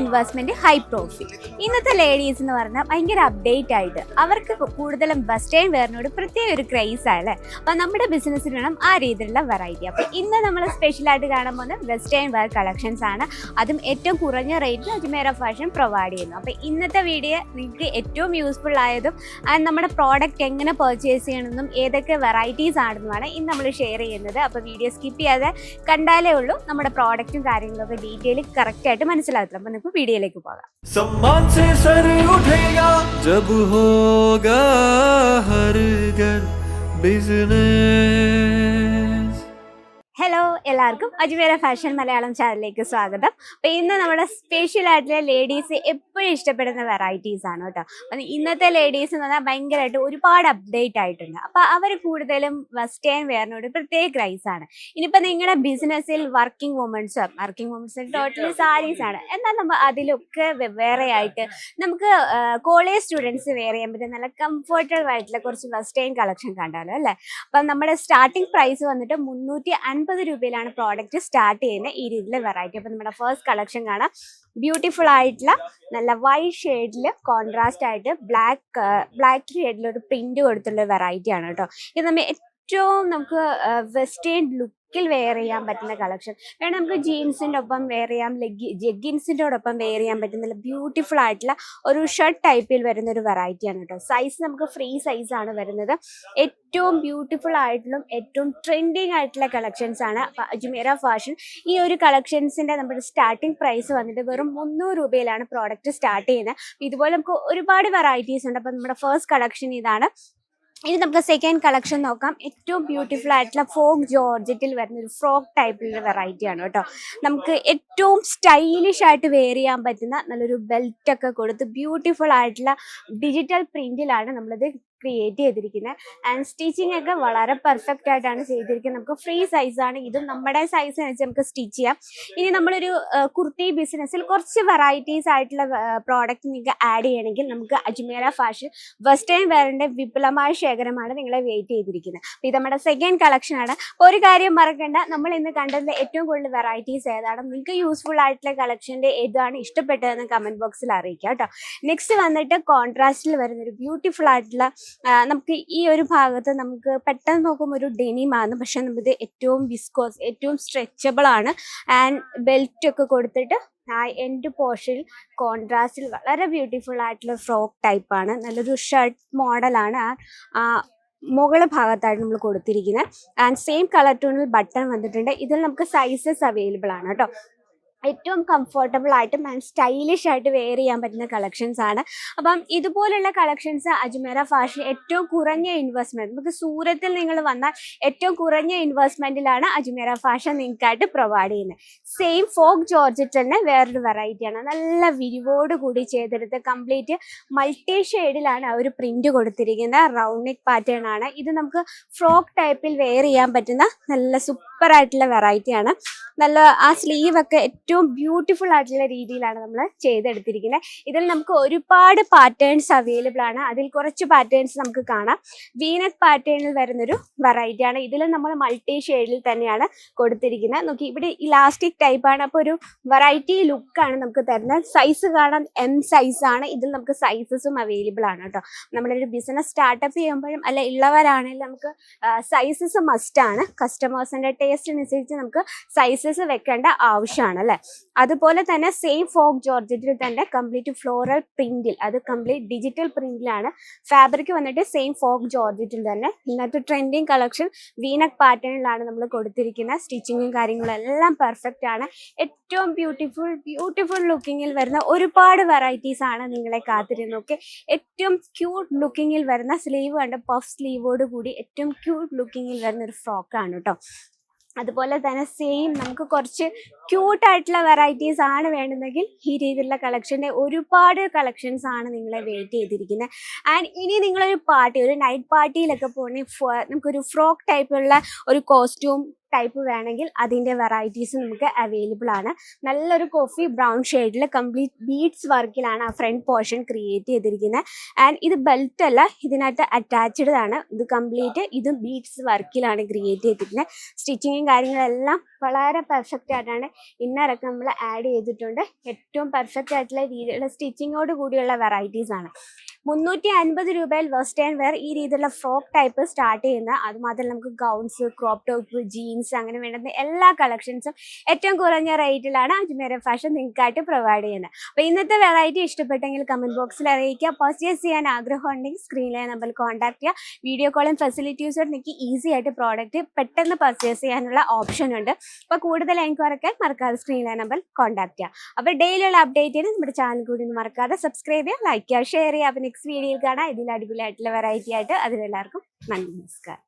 Investment high profit ഇന്നത്തെ ladies എന്ന് പറഞ്ഞാൽ ഭയങ്കര അപ്ഡേറ്റ് ആയിട്ട് അവർക്ക് കൂടുതലും വെസ്റ്റേൺ വെയറിനോട് പ്രത്യേക ഒരു ക്രൈസ് ആയല്ലേ? അപ്പം നമ്മുടെ ബിസിനസ്സിന് വേണം ആ രീതിയിലുള്ള വെറൈറ്റി അപ്പം ഇന്ന് നമ്മൾ സ്പെഷ്യലായിട്ട് കാണാൻ പോകുന്നത് വെസ്റ്റേൺ വെയർ കളക്ഷൻസ് ആണ്. അതും ഏറ്റവും കുറഞ്ഞ റേറ്റിൽ അജ്മേര ഫാഷൻ പ്രൊവൈഡ് ചെയ്യുന്നു. അപ്പം ഇന്നത്തെ വീഡിയോ നിങ്ങൾക്ക് ഏറ്റവും യൂസ്ഫുൾ ആയതും ആൻഡ് നമ്മുടെ പ്രോഡക്റ്റ് എങ്ങനെ പർച്ചേസ് ചെയ്യണമെന്നും ഏതൊക്കെ വെറൈറ്റീസ് ആണെന്നുമാണ് ഇന്ന് നമ്മൾ ഷെയർ ചെയ്യുന്നത്. അപ്പോൾ വീഡിയോ സ്കിപ്പ് ചെയ്യാതെ കണ്ടാലേ ഉള്ളൂ. നമ്മുടെ പ്രോഡക്റ്റും കാര്യങ്ങളൊക്കെ ഡീറ്റെയിൽ കറക്റ്റായിട്ട് മനസ്സിലാകത്തുള്ളൂ. അപ്പോൾ നമുക്ക് വീഡിയോയിലേക്ക് പോകാം സമ്മാൻ സേ സർ ഉഠേഗാ ജബ് ഹോഗാ ഹർ ഗർ ബിസിനസ് ഹലോ എല്ലാവർക്കും അജ്മേര ഫാഷൻ മലയാളം ചാനലിലേക്ക് സ്വാഗതം. അപ്പോൾ ഇന്ന് നമ്മുടെ സ്പെഷ്യൽ ആയിട്ടുള്ള ലേഡീസ് എപ്പോഴും ഇഷ്ടപ്പെടുന്ന വെറൈറ്റീസ് ആണ് കേട്ടോ. അപ്പം ഇന്നത്തെ ലേഡീസ് എന്ന് പറഞ്ഞാൽ ഭയങ്കരമായിട്ട് ഒരുപാട് അപ്ഡേറ്റ് ആയിട്ടുണ്ട്. അപ്പോൾ അവർ കൂടുതലും വെസ്റ്റേൺ വെയറിനോട് പ്രത്യേക ക്രൈസ് ആണ്. ഇനിയിപ്പോൾ നിങ്ങളുടെ ബിസിനസ്സിൽ working womens working womens totally sarees ആണ്. എന്നാൽ നമ്മൾ അതിലൊക്കെ വെവ്വേറെ ആയിട്ട് നമുക്ക് കോളേജ് സ്റ്റുഡൻസ് വെയർ ചെയ്യാൻ പറ്റുന്ന നല്ല കംഫർട്ടബിൾ ആയിട്ടുള്ള കുറച്ച് വെസ്റ്റേൺ കളക്ഷൻ കണ്ടാലോ അല്ലേ? അപ്പം നമ്മുടെ സ്റ്റാർട്ടിംഗ് പ്രൈസ് വന്നിട്ട് മുന്നൂറ്റി അൻപത് രൂപയിലാണ് പ്രോഡക്റ്റ് സ്റ്റാർട്ട് ചെയ്യുന്നത് ഈ രീതിയിലെ വെറൈറ്റി അപ്പം നമ്മുടെ ഫസ്റ്റ് കളക്ഷൻ കാണാം. ബ്യൂട്ടിഫുൾ ആയിട്ടുള്ള നല്ല വൈറ്റ് ഷെയ്ഡിൽ കോൺട്രാസ്റ്റ് ആയിട്ട് ബ്ലാക്ക് ബ്ലാക്ക് ഷെയ്ഡിൽ ഒരു പ്രിന്റ് കൊടുത്തുള്ള വെറൈറ്റിയാണ് കേട്ടോ. ഇത് നമ്മൾ ഏറ്റവും നമുക്ക് വെസ്റ്റേൺ ലുക്കിൽ വെയർ ചെയ്യാൻ പറ്റുന്ന കളക്ഷൻ വേണം നമുക്ക് ജീൻസിന്റെ ഒപ്പം വെയർ ചെയ്യാം ലെഗ് ജെഗ്ഗിൻസിന്റെ ഒപ്പം വെയർ ചെയ്യാൻ പറ്റുന്ന ബ്യൂട്ടിഫുൾ ആയിട്ടുള്ള ഒരു ഷർട്ട് ടൈപ്പിൽ വരുന്ന ഒരു വെറൈറ്റിയാണ് കേട്ടോ സൈസ് നമുക്ക് ഫ്രീ സൈസ് ആണ് വരുന്നത്. ഏറ്റവും ബ്യൂട്ടിഫുൾ ആയിട്ടുള്ള ഏറ്റവും ട്രെൻഡിങ് ആയിട്ടുള്ള കളക്ഷൻസ് ആണ് അജ്മീറ ഫാഷൻ ഈ ഒരു കളക്ഷൻസിന്റെ നമ്മുടെ സ്റ്റാർട്ടിംഗ് പ്രൈസ് വന്നിട്ട് വെറും മുന്നൂറ് രൂപയിലാണ് പ്രോഡക്റ്റ് സ്റ്റാർട്ട് ചെയ്യുന്നത്. ഇതുപോലെ നമുക്ക് ഒരുപാട് വെറൈറ്റീസ് ഉണ്ട്. അപ്പം നമ്മുടെ ഫസ്റ്റ് കളക്ഷൻ ഇതാണ് ഇനി നമുക്ക് സെക്കൻഡ് കളക്ഷൻ നോക്കാം. ഏറ്റവും ബ്യൂട്ടിഫുൾ ആയിട്ടുള്ള ഫോക്ക് ജോർജറ്റിൽ വരുന്ന ഒരു ഫ്രോക്ക് ടൈപ്പിലുള്ള വെറൈറ്റി ആണ് കേട്ടോ. നമുക്ക് ഏറ്റവും സ്റ്റൈലിഷ് ആയിട്ട് വെയർ ചെയ്യാൻ പറ്റുന്ന നല്ലൊരു ബെൽറ്റ് ഒക്കെ കൊടുത്ത് ബ്യൂട്ടിഫുൾ ആയിട്ടുള്ള ഡിജിറ്റൽ പ്രിന്റിലാണ് നമ്മളിത് ക്രിയേറ്റ് ചെയ്തിരിക്കുന്നത് ആൻഡ് സ്റ്റിച്ചിങ് ഒക്കെ വളരെ പെർഫെക്റ്റ് ആയിട്ടാണ് ചെയ്തിരിക്കുന്നത് നമുക്ക് ഫ്രീ സൈസ് ആണ്. ഇതും നമ്മുടെ സൈസ് അനുസരിച്ച് നമുക്ക് സ്റ്റിച്ച് ചെയ്യാം. ഇനി നമ്മളൊരു കുർത്തി ബിസിനസ്സിൽ കുറച്ച് വെറൈറ്റീസ് ആയിട്ടുള്ള പ്രോഡക്റ്റ് നിങ്ങൾക്ക് ആഡ് ചെയ്യണമെങ്കിൽ നമുക്ക് അജ്മേര ഫാഷൻ വെസ്റ്റേൺ വെയറിന്റെ വിപുലമായ ശേഖരമാണ് നിങ്ങളെ വെയിറ്റ് ചെയ്തിരിക്കുന്നത് അപ്പോൾ ഇത് നമ്മുടെ സെക്കൻഡ് കളക്ഷനാണ് ഒരു കാര്യം മറക്കണ്ട. നമ്മൾ ഇന്ന് കണ്ടതിൽ ഏറ്റവും കൂടുതൽ വെറൈറ്റീസ് ഏതാണ് നിങ്ങൾക്ക് യൂസ്ഫുൾ ആയിട്ടുള്ള കളക്ഷന്റെ ഏതാണ് ഇഷ്ടപ്പെട്ടതെന്ന് കമന്റ് ബോക്സിൽ അറിയിക്കാം കേട്ടോ. നെക്സ്റ്റ് വന്നിട്ട് കോൺട്രാസ്റ്റിൽ വരുന്നൊരു ബ്യൂട്ടിഫുൾ ആയിട്ടുള്ള നമുക്ക് ഈ ഒരു ഭാഗത്ത് നമുക്ക് പെട്ടെന്ന് നോക്കുമ്പോൾ ഒരു ഡെനിമാണ് പക്ഷെ ഇത് ഏറ്റവും വിസ്കോസ് ഏറ്റവും സ്ട്രെച്ചബിൾ ആണ്. ആൻഡ് ബെൽറ്റ് ഒക്കെ കൊടുത്തിട്ട് ആ എൻഡ് പോർഷനിൽ കോൺട്രാസ്റ്റിൽ വളരെ ബ്യൂട്ടിഫുൾ ആയിട്ടുള്ള ഫ്രോക്ക് ടൈപ്പാണ് നല്ലൊരു ഷർട്ട് മോഡലാണ് ആ മുകൾ ഭാഗത്തായിട്ട് നമ്മൾ കൊടുത്തിരിക്കുന്നത് ആൻഡ് സെയിം കളർ ടൂണിൽ ബട്ടൺ വന്നിട്ടുണ്ട്. ഇതിൽ നമുക്ക് സൈസസ് അവൈലബിൾ ആണ് കേട്ടോ. ഏറ്റവും കംഫർട്ടബിൾ ആയിട്ടും ആൻഡ് സ്റ്റൈലിഷ് ആയിട്ട് വെയർ ചെയ്യാൻ പറ്റുന്ന കളക്ഷൻസ് ആണ്. അപ്പം ഇതുപോലുള്ള കളക്ഷൻസ് അജ്മേര ഫാഷൻ ഏറ്റവും കുറഞ്ഞ ഇൻവെസ്റ്റ്മെന്റ് നമുക്ക് സൂരത്തിൽ നിങ്ങൾ വന്നാൽ ഏറ്റവും കുറഞ്ഞ ഇൻവെസ്റ്റ്മെന്റിലാണ് അജ്മേര ഫാഷൻ നിങ്ങൾക്കായിട്ട് പ്രൊവൈഡ് ചെയ്യുന്നത്. സെയിം ഫോക്ക് ജോർജറ്റ് തന്നെ വേറൊരു വെറൈറ്റിയാണ് നല്ല വിരിവോട് കൂടി ചെയ്തെടുത്ത് കംപ്ലീറ്റ് മൾട്ടി ഷെയ്ഡിലാണ് ആ ഒരു പ്രിന്റ് കൊടുത്തിരിക്കുന്നത്. റൗണ്ട് നെക്ക് പാറ്റേൺ ആണ്. ഇത് നമുക്ക് ഫ്രോക്ക് ടൈപ്പിൽ വെയർ ചെയ്യാൻ പറ്റുന്ന നല്ല സൂപ്പർ ആയിട്ടുള്ള വെറൈറ്റിയാണ് നല്ല ആ സ്ലീവ് ഒക്കെ ഏറ്റവും ബ്യൂട്ടിഫുൾ ആയിട്ടുള്ള രീതിയിലാണ് നമ്മൾ ചെയ്തെടുത്തിരിക്കുന്നത് ഇതിൽ നമുക്ക് ഒരുപാട് പാറ്റേൺസ് അവൈലബിൾ ആണ്. അതിൽ കുറച്ച് പാറ്റേൺസ് നമുക്ക് കാണാം. വീനസ് പാറ്റേണിൽ വരുന്നൊരു വെറൈറ്റി ആണ്. ഇതിൽ നമ്മൾ മൾട്ടി ഷെയ്ഡിൽ തന്നെയാണ് കൊടുത്തിരിക്കുന്നത് നോക്കി ഇവിടെ ഇലാസ്റ്റിക് ടൈപ്പ് ആണ്. അപ്പോൾ ഒരു വെറൈറ്റി ലുക്കാണ് നമുക്ക് തരുന്നത് സൈസ് കാണാൻ എം സൈസ് ആണ്. ഇതിൽ നമുക്ക് സൈസസും അവൈലബിൾ ആണ് കേട്ടോ. നമ്മളൊരു ബിസിനസ് സ്റ്റാർട്ടപ്പ് ചെയ്യുമ്പോഴും അല്ല ഉള്ളവരാണെങ്കിലും നമുക്ക് സൈസസ് മസ്റ്റ് ആണ്. കസ്റ്റമേഴ്സിന്റെ ടേസ്റ്റ് അനുസരിച്ച് നമുക്ക് സൈസസ് വെക്കേണ്ട ആവശ്യമാണ് അല്ലേ? അതുപോലെ തന്നെ സെയിം ഫോക്ക് ജോർജറ്റിൽ തന്നെ കംപ്ലീറ്റ് ഫ്ലോറൽ പ്രിന്റിൽ അത് കംപ്ലീറ്റ് ഡിജിറ്റൽ പ്രിന്റിലാണ് ഫാബ്രിക് വന്നിട്ട് സെയിം ഫോക്ക് ജോർജറ്റിൽ തന്നെ. ഇന്നത്തെ ട്രെൻഡിങ് കളക്ഷൻ വീനക് പാറ്റേണിലാണ് നമ്മൾ കൊടുത്തിരിക്കുന്ന സ്റ്റിച്ചിങ്ങും കാര്യങ്ങളും എല്ലാം പെർഫെക്റ്റ് ആണ്. ഏറ്റവും ബ്യൂട്ടിഫുൾ ബ്യൂട്ടിഫുൾ ലുക്കിങ്ങിൽ വരുന്ന ഒരുപാട് വെറൈറ്റീസ് ആണ് നിങ്ങളെ കാത്തിരുന്നു ഓക്കെ ഏറ്റവും ക്യൂട്ട് ലുക്കിങ്ങിൽ വരുന്ന സ്ലീവ് കണ്ട് പഫ് സ്ലീവോട് കൂടി ഏറ്റവും ക്യൂട്ട് ലുക്കിങ്ങിൽ വരുന്ന ഒരു ഫ്രോക്കാണ് കേട്ടോ. അതുപോലെ തന്നെ സെയിം നമുക്ക് കുറച്ച് ക്യൂട്ടായിട്ടുള്ള വെറൈറ്റീസ് ആണ് വേണ്ടുന്നെങ്കിൽ ഈ രീതിയിലുള്ള കളക്ഷന്റെ ഒരുപാട് കളക്ഷൻസ് ആണ് നിങ്ങളെ വെയിറ്റ് ചെയ്തിരിക്കുന്നത് ആൻഡ് ഇനി നിങ്ങളൊരു പാർട്ടി ഒരു നൈറ്റ് പാർട്ടിയിലൊക്കെ പോകണമെങ്കിൽ നമുക്കൊരു ഫ്രോക്ക് ടൈപ്പുള്ള ഒരു കോസ്റ്റ്യൂം ടൈപ്പ് വേണമെങ്കിൽ അതിന്റെ വെറൈറ്റീസ് നമുക്ക് അവൈലബിൾ ആണ്. നല്ലൊരു കോഫി ബ്രൗൺ ഷെയ്ഡിൽ കംപ്ലീറ്റ് ബീഡ്സ് വർക്കിലാണ് ആ ഫ്രണ്ട് പോർഷൻ ക്രിയേറ്റ് ചെയ്തിരിക്കുന്നത് ആൻഡ് ഇത് ബെൽറ്റ് അല്ല ഇതിനകത്ത് അറ്റാച്ച്ഡ് ആണ്. ഇത് കംപ്ലീറ്റ് ഇത് ബീഡ്സ് വർക്കിലാണ് ക്രിയേറ്റ് ചെയ്തിരിക്കുന്നത് സ്റ്റിച്ചിങ്ങും കാര്യങ്ങളെല്ലാം വളരെ പെർഫെക്റ്റ് ആയിട്ടാണ് ഇന്നറൊക്കെ നമ്മൾ ആഡ് ചെയ്തിട്ടുണ്ട്. ഏറ്റവും പെർഫെക്റ്റ് ആയിട്ടുള്ള രീതിയിലുള്ള സ്റ്റിച്ചിങ്ങോട് കൂടിയുള്ള വെറൈറ്റീസ് ആണ്. മുന്നൂറ്റി അൻപത് രൂപയിൽ വെസ്റ്റേൺ വെയർ ഈ രീതിയിലുള്ള ഫ്രോക്ക് ടൈപ്പ് സ്റ്റാർട്ട് ചെയ്യുന്ന അതുമാത്രം നമുക്ക് ഗൗൺസ് ക്രോപ്പ് ടോപ്പ് ജീൻസ് അങ്ങനെ വേണ്ടുന്ന എല്ലാ കളക്ഷൻസും ഏറ്റവും കുറഞ്ഞ റേറ്റിലാണ് അജ്മേര ഫാഷൻ നിങ്ങൾക്കായിട്ട് പ്രൊവൈഡ് ചെയ്യുന്നത്. അപ്പോൾ ഇന്നത്തെ വെറൈറ്റി ഇഷ്ടപ്പെട്ടെങ്കിൽ കമന്റ് ബോക്സിൽ അറിയിക്കുക. പർച്ചേസ് ചെയ്യാൻ ആഗ്രഹം ഉണ്ടെങ്കിൽ സ്ക്രീനിലെ നമ്മൾ കോൺടാക്ട് ചെയ്യുക. വീഡിയോ കോളും ഫെസിലിറ്റീസോട് നിങ്ങൾക്ക് ഈസി ആയിട്ട് പ്രോഡക്റ്റ് പെട്ടെന്ന് പർച്ചേസ് ചെയ്യാനുള്ള ഓപ്ഷൻ ഉണ്ട്. അപ്പോൾ കൂടുതൽ എൻക്വയറൊക്കെ മറക്കാതെ സ്ക്രീനിലെ നമ്പർ കോൺടാക്ട് ചെയ്യുക. അപ്പോൾ ഡെയിലിയുള്ള അപ്ഡേറ്റിന് നമ്മുടെ ചാനൽ കൂടി മറക്കാതെ സബ്സ്ക്രൈബ് ചെയ്യുക ലൈക്ക് ചെയ്യുക ഷെയർ ചെയ്യുക. നെക്സ്റ്റ് വീഡിയോയിൽ കാണാം. ഇതിൽ അടിപൊളിയായിട്ടുള്ള വെറൈറ്റി ആയിട്ട് അതിലെല്ലാവർക്കും നന്ദി നമസ്കാരം.